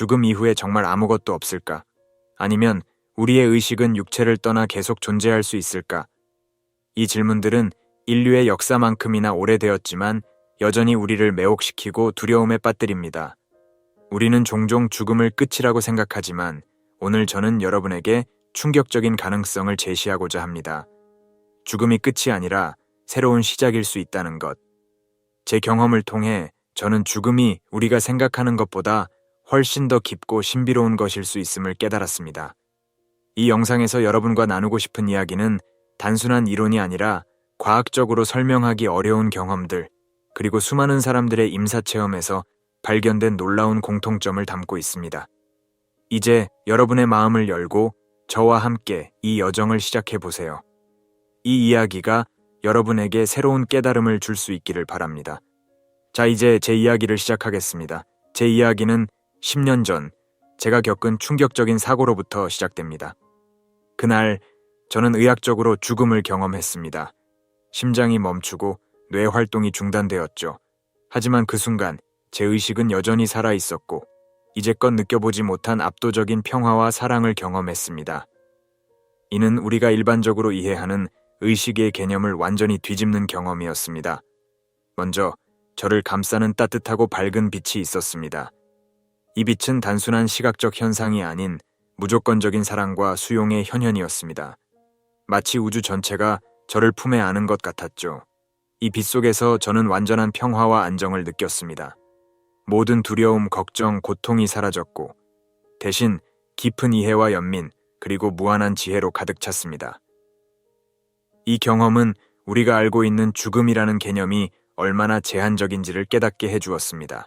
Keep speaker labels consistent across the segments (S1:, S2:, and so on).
S1: 죽음 이후에 정말 아무것도 없을까? 아니면 우리의 의식은 육체를 떠나 계속 존재할 수 있을까? 이 질문들은 인류의 역사만큼이나 오래되었지만 여전히 우리를 매혹시키고 두려움에 빠뜨립니다. 우리는 종종 죽음을 끝이라고 생각하지만 오늘 저는 여러분에게 충격적인 가능성을 제시하고자 합니다. 죽음이 끝이 아니라 새로운 시작일 수 있다는 것. 제 경험을 통해 저는 죽음이 우리가 생각하는 것보다 훨씬 더 깊고 신비로운 것일 수 있음을 깨달았습니다. 이 영상에서 여러분과 나누고 싶은 이야기는 단순한 이론이 아니라 과학적으로 설명하기 어려운 경험들, 그리고 수많은 사람들의 임사 체험에서 발견된 놀라운 공통점을 담고 있습니다. 이제 여러분의 마음을 열고 저와 함께 이 여정을 시작해 보세요. 이 이야기가 여러분에게 새로운 깨달음을 줄 수 있기를 바랍니다. 자, 이제 제 이야기를 시작하겠습니다. 제 이야기는 10년 전 제가 겪은 충격적인 사고로부터 시작됩니다. 그날 저는 의학적으로 죽음을 경험했습니다. 심장이 멈추고 뇌 활동이 중단되었죠. 하지만 그 순간 제 의식은 여전히 살아 있었고 이제껏 느껴보지 못한 압도적인 평화와 사랑을 경험했습니다. 이는 우리가 일반적으로 이해하는 의식의 개념을 완전히 뒤집는 경험이었습니다. 먼저 저를 감싸는 따뜻하고 밝은 빛이 있었습니다. 이 빛은 단순한 시각적 현상이 아닌 무조건적인 사랑과 수용의 현현이었습니다. 마치 우주 전체가 저를 품에 안은 것 같았죠. 이 빛 속에서 저는 완전한 평화와 안정을 느꼈습니다. 모든 두려움, 걱정, 고통이 사라졌고 대신 깊은 이해와 연민 그리고 무한한 지혜로 가득 찼습니다. 이 경험은 우리가 알고 있는 죽음이라는 개념이 얼마나 제한적인지를 깨닫게 해주었습니다.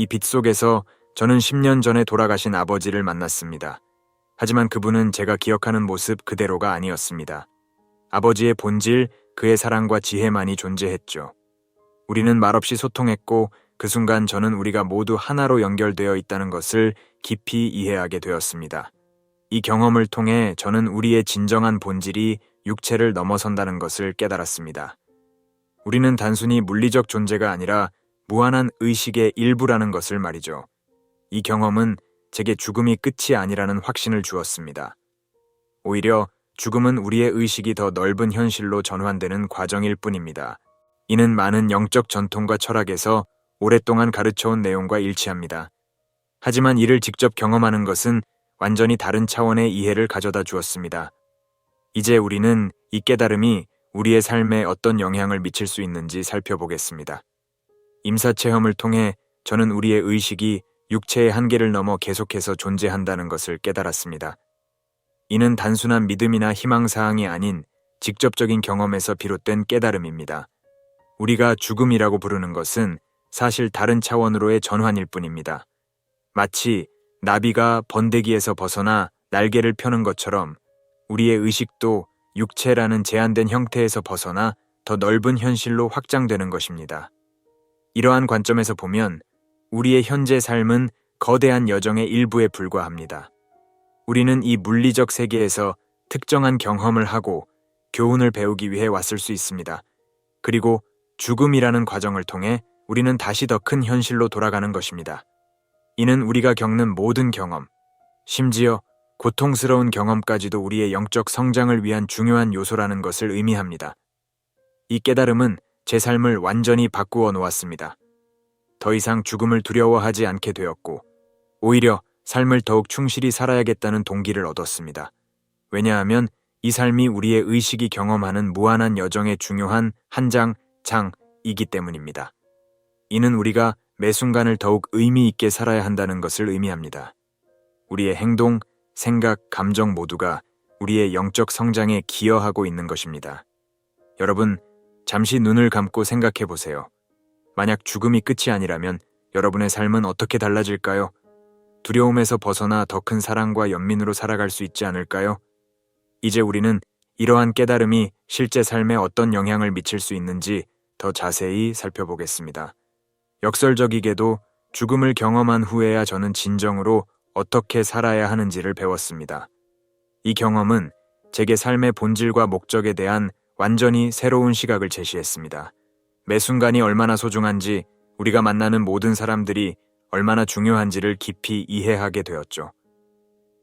S1: 이 빛 속에서 저는 10년 전에 돌아가신 아버지를 만났습니다. 하지만 그분은 제가 기억하는 모습 그대로가 아니었습니다. 아버지의 본질, 그의 사랑과 지혜만이 존재했죠. 우리는 말없이 소통했고 그 순간 저는 우리가 모두 하나로 연결되어 있다는 것을 깊이 이해하게 되었습니다. 이 경험을 통해 저는 우리의 진정한 본질이 육체를 넘어선다는 것을 깨달았습니다. 우리는 단순히 물리적 존재가 아니라 무한한 의식의 일부라는 것을 말이죠. 이 경험은 제게 죽음이 끝이 아니라는 확신을 주었습니다. 오히려 죽음은 우리의 의식이 더 넓은 현실로 전환되는 과정일 뿐입니다. 이는 많은 영적 전통과 철학에서 오랫동안 가르쳐온 내용과 일치합니다. 하지만 이를 직접 경험하는 것은 완전히 다른 차원의 이해를 가져다 주었습니다. 이제 우리는 이 깨달음이 우리의 삶에 어떤 영향을 미칠 수 있는지 살펴보겠습니다. 임사 체험을 통해 저는 우리의 의식이 육체의 한계를 넘어 계속해서 존재한다는 것을 깨달았습니다. 이는 단순한 믿음이나 희망사항이 아닌 직접적인 경험에서 비롯된 깨달음입니다. 우리가 죽음이라고 부르는 것은 사실 다른 차원으로의 전환일 뿐입니다. 마치 나비가 번데기에서 벗어나 날개를 펴는 것처럼 우리의 의식도 육체라는 제한된 형태에서 벗어나 더 넓은 현실로 확장되는 것입니다. 이러한 관점에서 보면 우리의 현재 삶은 거대한 여정의 일부에 불과합니다. 우리는 이 물리적 세계에서 특정한 경험을 하고 교훈을 배우기 위해 왔을 수 있습니다. 그리고 죽음이라는 과정을 통해 우리는 다시 더 큰 현실로 돌아가는 것입니다. 이는 우리가 겪는 모든 경험, 심지어 고통스러운 경험까지도 우리의 영적 성장을 위한 중요한 요소라는 것을 의미합니다. 이 깨달음은 제 삶을 완전히 바꾸어 놓았습니다. 더 이상 죽음을 두려워하지 않게 되었고, 오히려 삶을 더욱 충실히 살아야겠다는 동기를 얻었습니다. 왜냐하면 이 삶이 우리의 의식이 경험하는 무한한 여정의 중요한 한 장, 장이기 때문입니다. 이는 우리가 매 순간을 더욱 의미 있게 살아야 한다는 것을 의미합니다. 우리의 행동, 생각, 감정 모두가 우리의 영적 성장에 기여하고 있는 것입니다. 여러분, 잠시 눈을 감고 생각해 보세요. 만약 죽음이 끝이 아니라면 여러분의 삶은 어떻게 달라질까요? 두려움에서 벗어나 더 큰 사랑과 연민으로 살아갈 수 있지 않을까요? 이제 우리는 이러한 깨달음이 실제 삶에 어떤 영향을 미칠 수 있는지 더 자세히 살펴보겠습니다. 역설적이게도 죽음을 경험한 후에야 저는 진정으로 어떻게 살아야 하는지를 배웠습니다. 이 경험은 제게 삶의 본질과 목적에 대한 완전히 새로운 시각을 제시했습니다. 매 순간이 얼마나 소중한지 우리가 만나는 모든 사람들이 얼마나 중요한지를 깊이 이해하게 되었죠.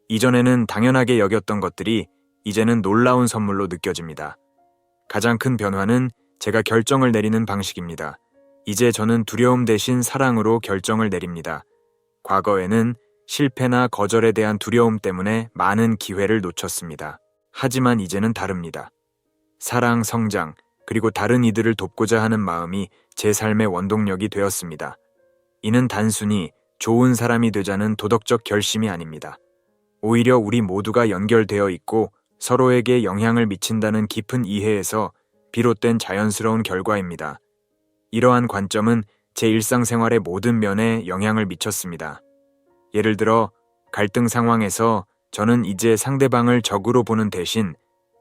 S1: 이전에는 당연하게 여겼던 것들이 이제는 놀라운 선물로 느껴집니다. 가장 큰 변화는 제가 결정을 내리는 방식입니다. 이제 저는 두려움 대신 사랑으로 결정을 내립니다. 과거에는 실패나 거절에 대한 두려움 때문에 많은 기회를 놓쳤습니다. 하지만 이제는 다릅니다. 사랑, 성장, 그리고 다른 이들을 돕고자 하는 마음이 제 삶의 원동력이 되었습니다. 이는 단순히 좋은 사람이 되자는 도덕적 결심이 아닙니다. 오히려 우리 모두가 연결되어 있고 서로에게 영향을 미친다는 깊은 이해에서 비롯된 자연스러운 결과입니다. 이러한 관점은 제 일상생활의 모든 면에 영향을 미쳤습니다. 예를 들어 갈등 상황에서 저는 이제 상대방을 적으로 보는 대신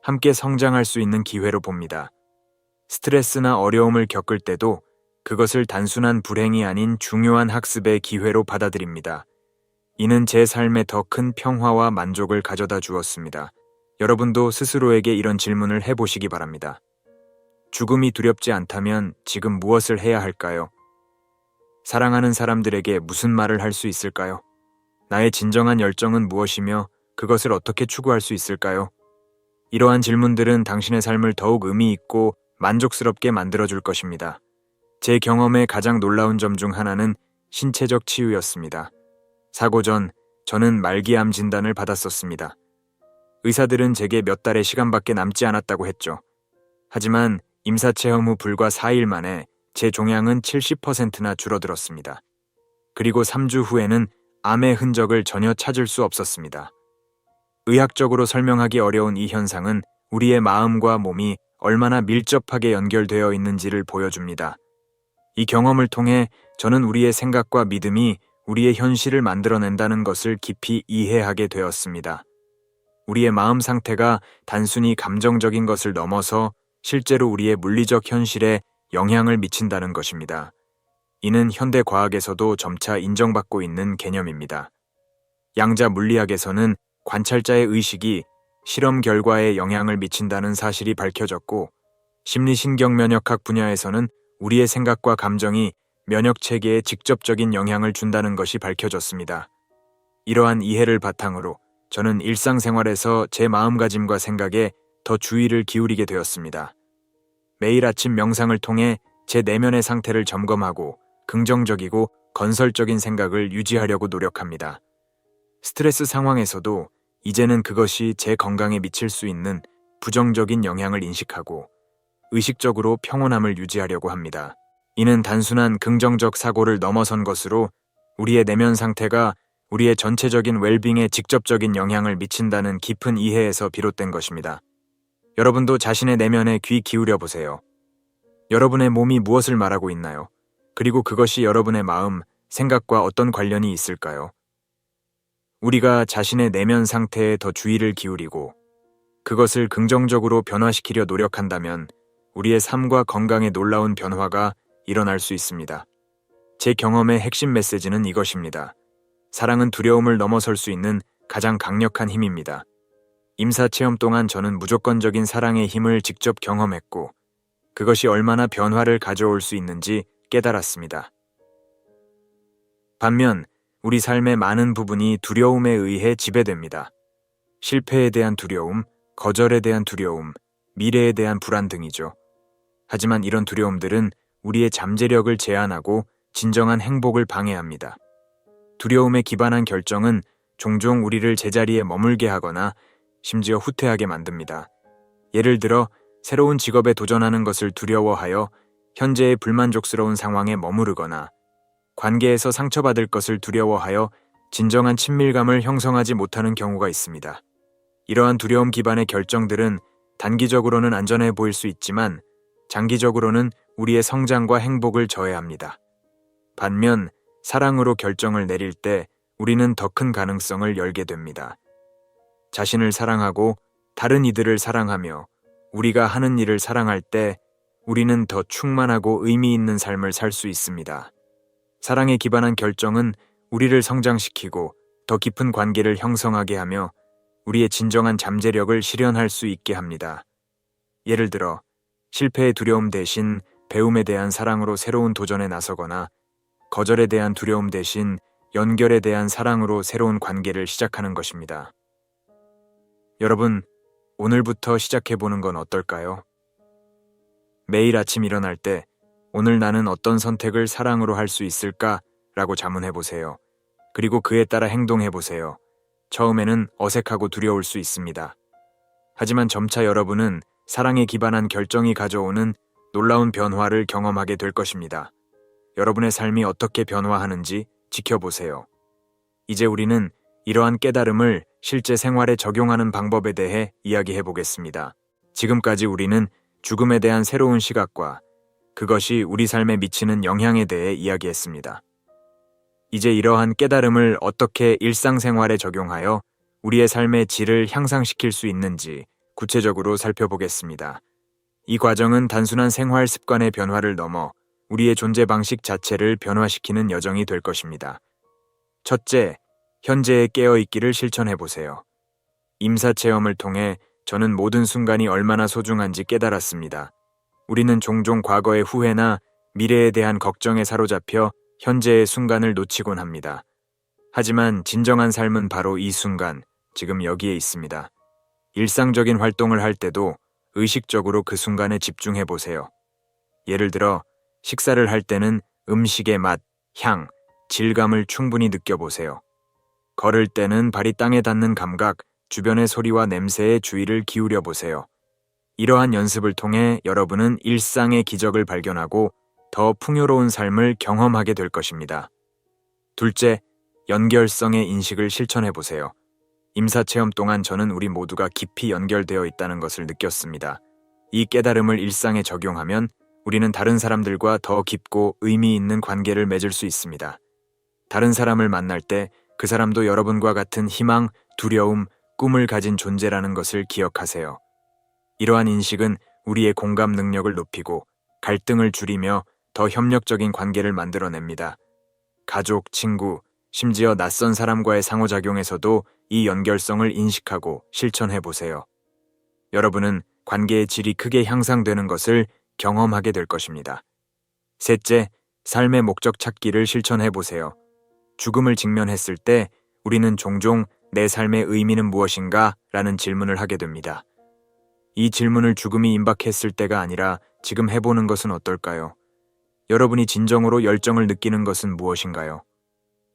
S1: 함께 성장할 수 있는 기회로 봅니다. 스트레스나 어려움을 겪을 때도 그것을 단순한 불행이 아닌 중요한 학습의 기회로 받아들입니다. 이는 제 삶에 더 큰 평화와 만족을 가져다 주었습니다. 여러분도 스스로에게 이런 질문을 해보시기 바랍니다. 죽음이 두렵지 않다면 지금 무엇을 해야 할까요? 사랑하는 사람들에게 무슨 말을 할 수 있을까요? 나의 진정한 열정은 무엇이며 그것을 어떻게 추구할 수 있을까요? 이러한 질문들은 당신의 삶을 더욱 의미 있고 만족스럽게 만들어줄 것입니다. 제 경험의 가장 놀라운 점 중 하나는 신체적 치유였습니다. 사고 전 저는 말기암 진단을 받았었습니다. 의사들은 제게 몇 달의 시간밖에 남지 않았다고 했죠. 하지만 임사체험 후 불과 4일 만에 제 종양은 70%나 줄어들었습니다. 그리고 3주 후에는 암의 흔적을 전혀 찾을 수 없었습니다. 의학적으로 설명하기 어려운 이 현상은 우리의 마음과 몸이 얼마나 밀접하게 연결되어 있는지를 보여줍니다. 이 경험을 통해 저는 우리의 생각과 믿음이 우리의 현실을 만들어낸다는 것을 깊이 이해하게 되었습니다. 우리의 마음 상태가 단순히 감정적인 것을 넘어서 실제로 우리의 물리적 현실에 영향을 미친다는 것입니다. 이는 현대 과학에서도 점차 인정받고 있는 개념입니다. 양자 물리학에서는 관찰자의 의식이 실험 결과에 영향을 미친다는 사실이 밝혀졌고, 심리신경 면역학 분야에서는 우리의 생각과 감정이 면역 체계에 직접적인 영향을 준다는 것이 밝혀졌습니다. 이러한 이해를 바탕으로 저는 일상생활에서 제 마음가짐과 생각에 더 주의를 기울이게 되었습니다. 매일 아침 명상을 통해 제 내면의 상태를 점검하고 긍정적이고 건설적인 생각을 유지하려고 노력합니다. 스트레스 상황에서도 이제는 그것이 제 건강에 미칠 수 있는 부정적인 영향을 인식하고 의식적으로 평온함을 유지하려고 합니다. 이는 단순한 긍정적 사고를 넘어선 것으로 우리의 내면 상태가 우리의 전체적인 웰빙에 직접적인 영향을 미친다는 깊은 이해에서 비롯된 것입니다. 여러분도 자신의 내면에 귀 기울여 보세요. 여러분의 몸이 무엇을 말하고 있나요? 그리고 그것이 여러분의 마음, 생각과 어떤 관련이 있을까요? 우리가 자신의 내면 상태에 더 주의를 기울이고 그것을 긍정적으로 변화시키려 노력한다면 우리의 삶과 건강에 놀라운 변화가 일어날 수 있습니다. 제 경험의 핵심 메시지는 이것입니다. 사랑은 두려움을 넘어설 수 있는 가장 강력한 힘입니다. 임사 체험 동안 저는 무조건적인 사랑의 힘을 직접 경험했고 그것이 얼마나 변화를 가져올 수 있는지 깨달았습니다. 반면 우리 삶의 많은 부분이 두려움에 의해 지배됩니다. 실패에 대한 두려움, 거절에 대한 두려움, 미래에 대한 불안 등이죠. 하지만 이런 두려움들은 우리의 잠재력을 제한하고 진정한 행복을 방해합니다. 두려움에 기반한 결정은 종종 우리를 제자리에 머물게 하거나 심지어 후퇴하게 만듭니다. 예를 들어 새로운 직업에 도전하는 것을 두려워하여 현재의 불만족스러운 상황에 머무르거나 관계에서 상처받을 것을 두려워하여 진정한 친밀감을 형성하지 못하는 경우가 있습니다. 이러한 두려움 기반의 결정들은 단기적으로는 안전해 보일 수 있지만 장기적으로는 우리의 성장과 행복을 저해합니다. 반면 사랑으로 결정을 내릴 때 우리는 더 큰 가능성을 열게 됩니다. 자신을 사랑하고 다른 이들을 사랑하며 우리가 하는 일을 사랑할 때 우리는 더 충만하고 의미 있는 삶을 살 수 있습니다. 사랑에 기반한 결정은 우리를 성장시키고 더 깊은 관계를 형성하게 하며 우리의 진정한 잠재력을 실현할 수 있게 합니다. 예를 들어 실패의 두려움 대신 배움에 대한 사랑으로 새로운 도전에 나서거나 거절에 대한 두려움 대신 연결에 대한 사랑으로 새로운 관계를 시작하는 것입니다. 여러분, 오늘부터 시작해보는 건 어떨까요? 매일 아침 일어날 때 오늘 나는 어떤 선택을 사랑으로 할 수 있을까? 라고 자문해 보세요. 그리고 그에 따라 행동해 보세요. 처음에는 어색하고 두려울 수 있습니다. 하지만 점차 여러분은 사랑에 기반한 결정이 가져오는 놀라운 변화를 경험하게 될 것입니다. 여러분의 삶이 어떻게 변화하는지 지켜보세요. 이제 우리는 이러한 깨달음을 실제 생활에 적용하는 방법에 대해 이야기해 보겠습니다. 지금까지 우리는 죽음에 대한 새로운 시각과 그것이 우리 삶에 미치는 영향에 대해 이야기했습니다. 이제 이러한 깨달음을 어떻게 일상생활에 적용하여 우리의 삶의 질을 향상시킬 수 있는지 구체적으로 살펴보겠습니다. 이 과정은 단순한 생활 습관의 변화를 넘어 우리의 존재 방식 자체를 변화시키는 여정이 될 것입니다. 첫째, 현재의 깨어있기를 실천해 보세요. 임사 체험을 통해 저는 모든 순간이 얼마나 소중한지 깨달았습니다. 우리는 종종 과거의 후회나 미래에 대한 걱정에 사로잡혀 현재의 순간을 놓치곤 합니다. 하지만 진정한 삶은 바로 이 순간, 지금 여기에 있습니다. 일상적인 활동을 할 때도 의식적으로 그 순간에 집중해 보세요. 예를 들어, 식사를 할 때는 음식의 맛, 향, 질감을 충분히 느껴보세요. 걸을 때는 발이 땅에 닿는 감각, 주변의 소리와 냄새에 주의를 기울여 보세요. 이러한 연습을 통해 여러분은 일상의 기적을 발견하고 더 풍요로운 삶을 경험하게 될 것입니다. 둘째, 연결성의 인식을 실천해 보세요. 임사 체험 동안 저는 우리 모두가 깊이 연결되어 있다는 것을 느꼈습니다. 이 깨달음을 일상에 적용하면 우리는 다른 사람들과 더 깊고 의미 있는 관계를 맺을 수 있습니다. 다른 사람을 만날 때 그 사람도 여러분과 같은 희망, 두려움, 꿈을 가진 존재라는 것을 기억하세요. 이러한 인식은 우리의 공감 능력을 높이고 갈등을 줄이며 더 협력적인 관계를 만들어냅니다. 가족, 친구, 심지어 낯선 사람과의 상호작용에서도 이 연결성을 인식하고 실천해 보세요. 여러분은 관계의 질이 크게 향상되는 것을 경험하게 될 것입니다. 셋째, 삶의 목적 찾기를 실천해 보세요. 죽음을 직면했을 때 우리는 종종 내 삶의 의미는 무엇인가? 라는 질문을 하게 됩니다. 이 질문을 죽음이 임박했을 때가 아니라 지금 해보는 것은 어떨까요? 여러분이 진정으로 열정을 느끼는 것은 무엇인가요?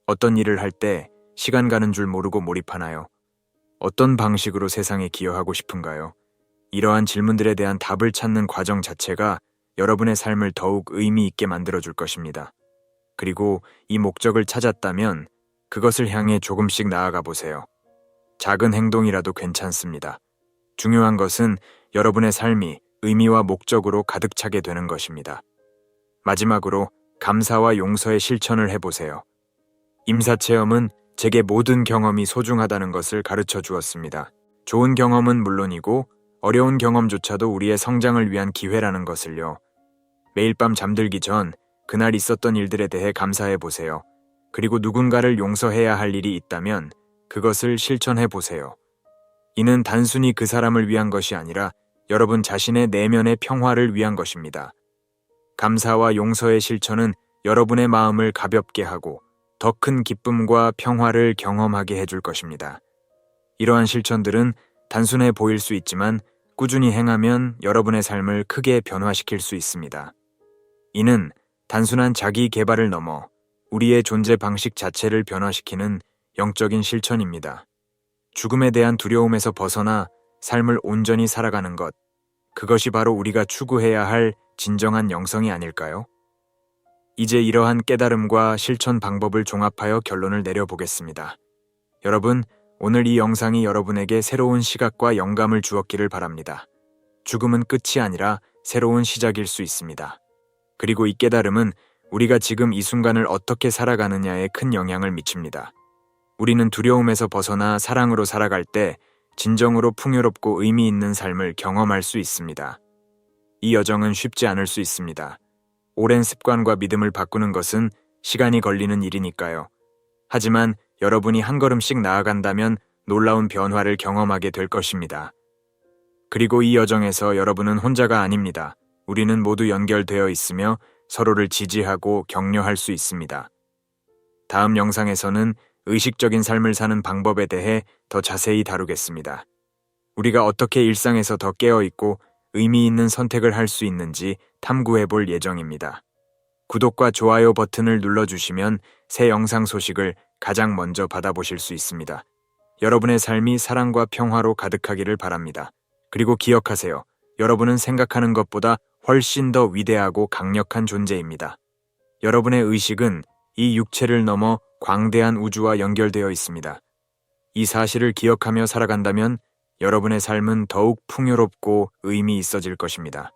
S1: 어떤 일을 할 때 시간 가는 줄 모르고 몰입하나요? 어떤 방식으로 세상에 기여하고 싶은가요? 이러한 질문들에 대한 답을 찾는 과정 자체가 여러분의 삶을 더욱 의미 있게 만들어 줄 것입니다. 그리고 이 목적을 찾았다면 그것을 향해 조금씩 나아가 보세요. 작은 행동이라도 괜찮습니다. 중요한 것은 여러분의 삶이 의미와 목적으로 가득 차게 되는 것입니다. 마지막으로 감사와 용서의 실천을 해보세요. 임사체험은 제게 모든 경험이 소중하다는 것을 가르쳐 주었습니다. 좋은 경험은 물론이고 어려운 경험조차도 우리의 성장을 위한 기회라는 것을요. 매일 밤 잠들기 전 그날 있었던 일들에 대해 감사해 보세요. 그리고 누군가를 용서해야 할 일이 있다면 그것을 실천해 보세요. 이는 단순히 그 사람을 위한 것이 아니라 여러분 자신의 내면의 평화를 위한 것입니다. 감사와 용서의 실천은 여러분의 마음을 가볍게 하고 더 큰 기쁨과 평화를 경험하게 해줄 것입니다. 이러한 실천들은 단순해 보일 수 있지만 꾸준히 행하면 여러분의 삶을 크게 변화시킬 수 있습니다. 이는 단순한 자기 개발을 넘어 우리의 존재 방식 자체를 변화시키는 영적인 실천입니다. 죽음에 대한 두려움에서 벗어나 삶을 온전히 살아가는 것, 그것이 바로 우리가 추구해야 할 진정한 영성이 아닐까요? 이제 이러한 깨달음과 실천 방법을 종합하여 결론을 내려보겠습니다. 여러분, 오늘 이 영상이 여러분에게 새로운 시각과 영감을 주었기를 바랍니다. 죽음은 끝이 아니라 새로운 시작일 수 있습니다. 그리고 이 깨달음은 우리가 지금 이 순간을 어떻게 살아가느냐에 큰 영향을 미칩니다. 우리는 두려움에서 벗어나 사랑으로 살아갈 때 진정으로 풍요롭고 의미 있는 삶을 경험할 수 있습니다. 이 여정은 쉽지 않을 수 있습니다. 오랜 습관과 믿음을 바꾸는 것은 시간이 걸리는 일이니까요. 하지만 여러분이 한 걸음씩 나아간다면 놀라운 변화를 경험하게 될 것입니다. 그리고 이 여정에서 여러분은 혼자가 아닙니다. 우리는 모두 연결되어 있으며 서로를 지지하고 격려할 수 있습니다. 다음 영상에서는 의식적인 삶을 사는 방법에 대해 더 자세히 다루겠습니다. 우리가 어떻게 일상에서 더 깨어있고 의미 있는 선택을 할 수 있는지 탐구해 볼 예정입니다. 구독과 좋아요 버튼을 눌러주시면 새 영상 소식을 가장 먼저 받아보실 수 있습니다. 여러분의 삶이 사랑과 평화로 가득하기를 바랍니다. 그리고 기억하세요. 여러분은 생각하는 것보다 훨씬 더 위대하고 강력한 존재입니다. 여러분의 의식은 이 육체를 넘어 광대한 우주와 연결되어 있습니다. 이 사실을 기억하며 살아간다면 여러분의 삶은 더욱 풍요롭고 의미 있어질 것입니다.